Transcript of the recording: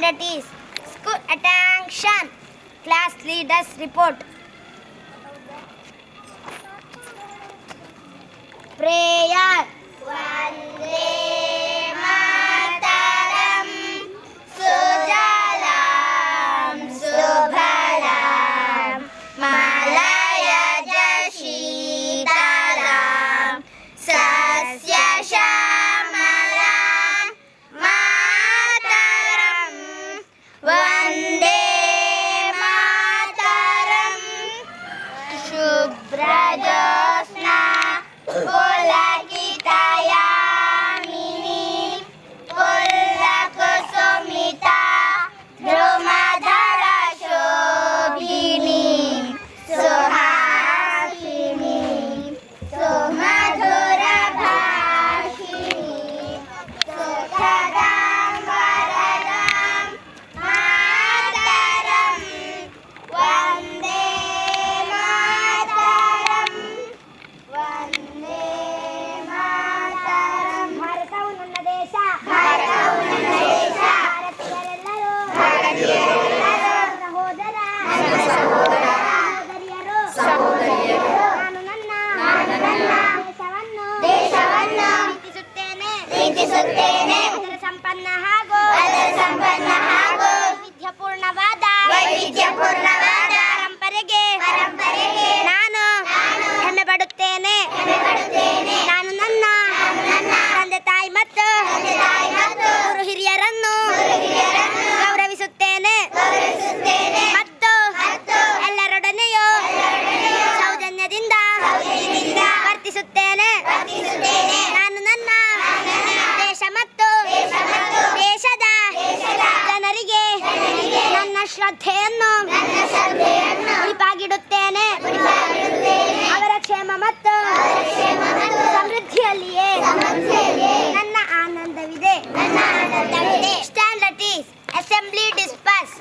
that is. School attention. Class leaders report. ಪ್ರಾರ್ಥಿಸುತ್ತೇನೆ ನಾನು ನನ್ನ ದೇಶ ಮತ್ತು ದೇಶದ ಜನರಿಗೆ ನನ್ನ ಶ್ರದ್ಧೆಯನ್ನು ಉಳಿಪಾಗಿಡುತ್ತೇನೆ ಅವರ ಕ್ಷೇಮ ಮತ್ತು ಸಮೃದ್ಧಿಯಲ್ಲಿಯೇ ನನ್ನ ಆನಂದವಿದೆ. Stand assembly ಡಿಸ್ಪಸ್